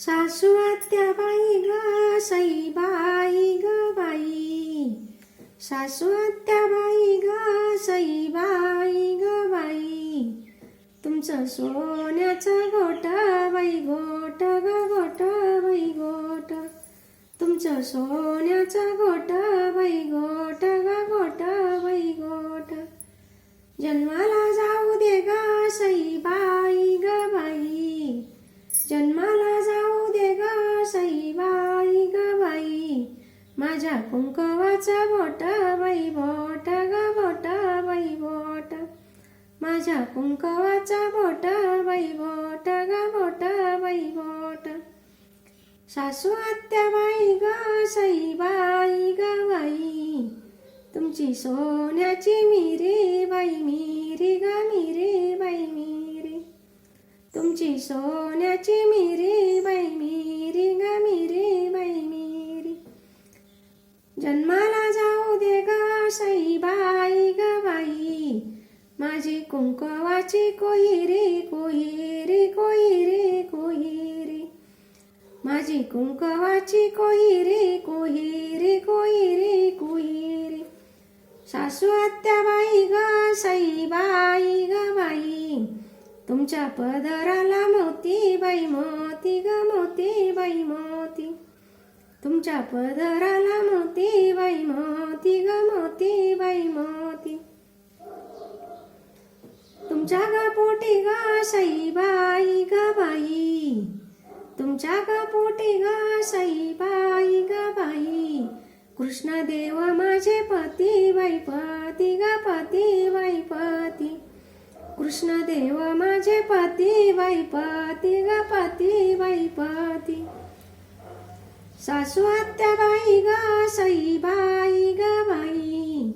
सासू आत्या बाई ग सई बाई ग बाई. सासू आत्या बाई ग सई बाई ग बाई. तुमचं सोन्याचं गोट बाई गोट ग गोट. बाई गोट तुमचं सोन्याचं गोट कुंकवाचं बोटा बाई बोट ग बोटा बाई बोट. माझ्या कुंकवाचा बोटा बाई बोट ग बोटा बाई बोट. सासू आत्या बाई ग सई बाई ग बाई. तुमची सोन्याची मिरी बाई मिरी ग मिरी बाई मिरी. तुमची सोन्याची मिरी माझी कुंकवाची कोहिरी कोहिरी कोहिरी कोहिरी. माझी कुंकवाची कोहिरी कोहिरी कोहिरी कोहिरी. सासू आत्या बाई ग साईबाई ग बाई. तुमच्या पदराला मोती बाई मोती ग मोती बाई मोती. तुमच्या पदराला मोती बाई मोती ग मोती बाई मोती तुमच्या ग पोटी ग सई बाई. ग बाई तुमच्या ग पोटी ग सई बाई. ग बाई कृष्ण देव माझे पती बाई पती ग पती बाई पती कृष्ण देव माझे पती बाई पती ग पती बाई पती सासू आत्या बाई ग सई बाई ग बाई.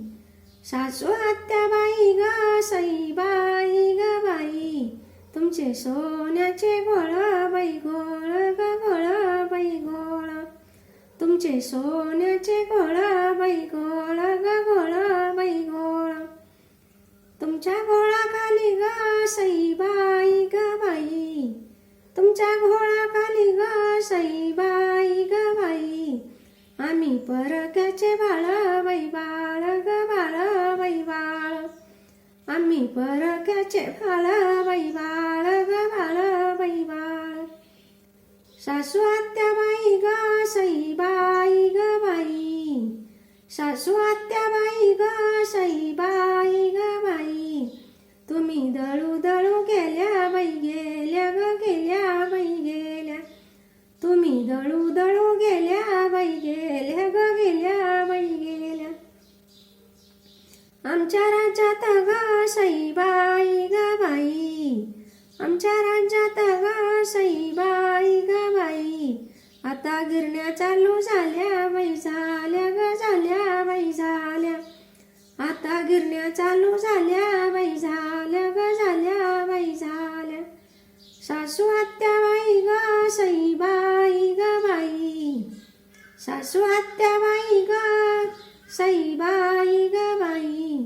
सासू आत्या बाई ग सई बाई तुमचे सोन्याचे गोळा बाई गोळ ग गोळा बाई गोळ तुमचे सोन्याचे गोळा बाई गोळ ग गोळा बाई गोळ तुमच्या गोळाखाली ग सई बाई ग बाई. तुमच्या घोळाखाली ग सई बाई ग बाई. आम्ही परक्याचे बाळा बाई बाळ ग बाळ बाई बाळ आम्ही परक्याचे बाळ बैबाळ ग बाळ बैबाळ बाळ सासू आत्या बाई ग सई बाई ग बाई सासू आत्या बाई ग सई बाई ग बाई तुम्ही दळू दळू गेल्या बाई गेल्या ग गेल्या बाई गेल्या तुम्ही दळू दळू गेल्या आमच्या राज्यात ग साईबाई ग बाई. आमच्या राज्यात ग साईबाई ग बाई. आता गिरण्या चालू झाल्या बाई झाल्या ग झाल्या बाई झाल्या. आता गिरण्या चालू झाल्या बाई झाल्या ग झाल्या बाई झाल्या. सासू आत्या बाई ग साईबाई ग बाई. सासू आत्या बाई ग साईबाई गबाई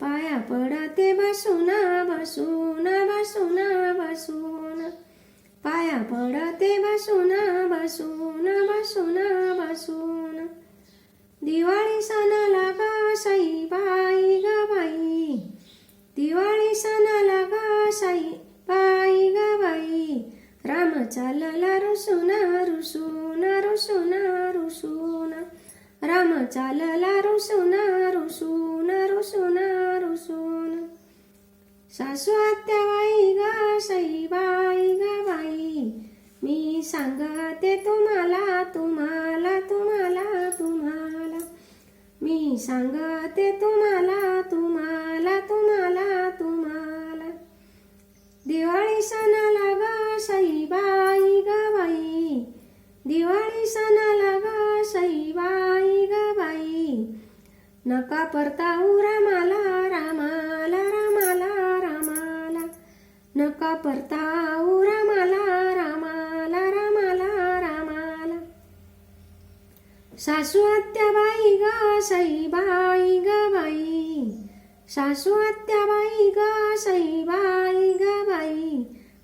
पाया पडते बसून बसून बसून बसून. पाया पडते बसून बसून बसून बसून. दिवाळी सणाला ग साईबाई गबाई दिवाळी सणाला ग साई बाई गबाई राम चालला रुसून रुसून. राम चालला रुसून रुसून रुसून रुसून. सासू आत्या बाई ग सई बाई. मी सांगते तुम्हाला तुम्हाला तुम्हाला तुम्हाला. मी सांगते तुम्हाला तुम्हाला तुम्हाला. नका परताऊ रामाला रामाला रामाला रामाला. नका परताऊ रामाला रामाला रामाला रामाला. सासू आत्याबाई ग साईबाई ग बाई. सासू आत्याबाई ग साईबाई ग बाई.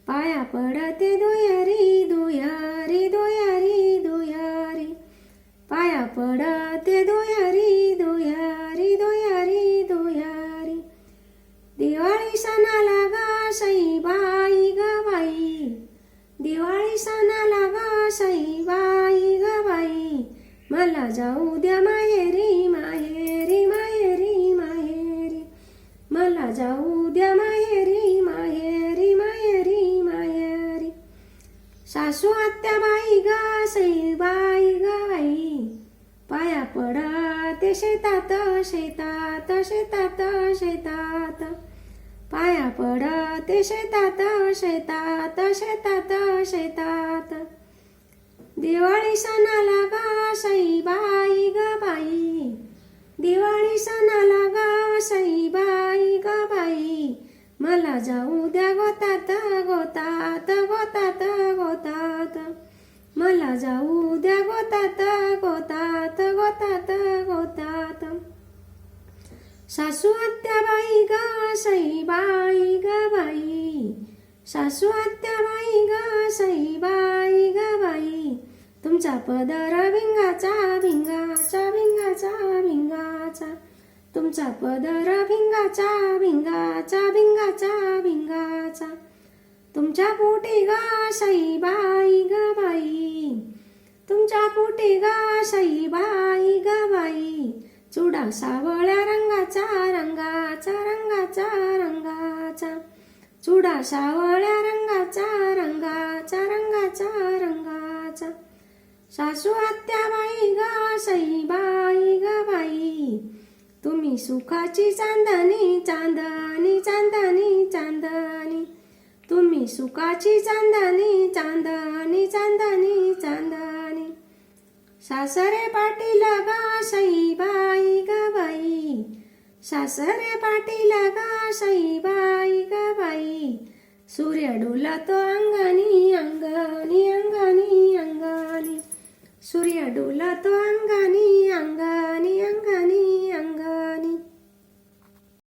पाया पडते दुयारी दुयारी दुयारी दुयारी पाया पडते दुयारी द्या माहेरी माहेरी माहेरी माहेरी. मला जाऊ द्या माहेरी माहेरी माहेरी माहेरी. सासू आत्या बाई गा सई बाई गाई बाई. पाया पडते शेतात शेतात शेतात शेतात. पाया पडते शेतात शेतात शेतात शेतात. दिवाळी सणाला गा सई मला जाऊ द्या गोतात गोतात गोतात गोतात. मला जाऊ द्या गोतात गोतात गोतात गोतात. सासू आत्या बाई ग सई बाई ग बाई. सासू आत्या बाई ग सई बाई ग बाई. तुमचा पदर भिंगाचा भिंगाचा भिंगाचा भिंगाचा. तुमचा पदर भिंगाचा भिंगाचा भिंगाचा भिंगाचा. तुमच्या पोटी गा सई बाई ग बाई. तुमच्या पोटी गा सई बाई ग बाई. चुडा सावळ्या रंगाचा रंगाचा रंगाचा रंगाचा. चुडा सावळ्या रंगाचा रंगाचा रंगाचा रंगाचा. सासू आत्या बाई गा सई बाई ग बाई. तुम्ही सुखाची चांदणी चांदणी चांदणी चांदणी. तुम्ही सुखाची चांदणी चांदणी चांदणी चांदणी. सासरे पाटील गा सई बाई ग बाई. सासरे पाटील गा सई बाई ग बाई. सूर्य डोलतो अंगणी अंगणी अंगणी अंगणी. सूर्य डोलतो तो अंगानी अंगणी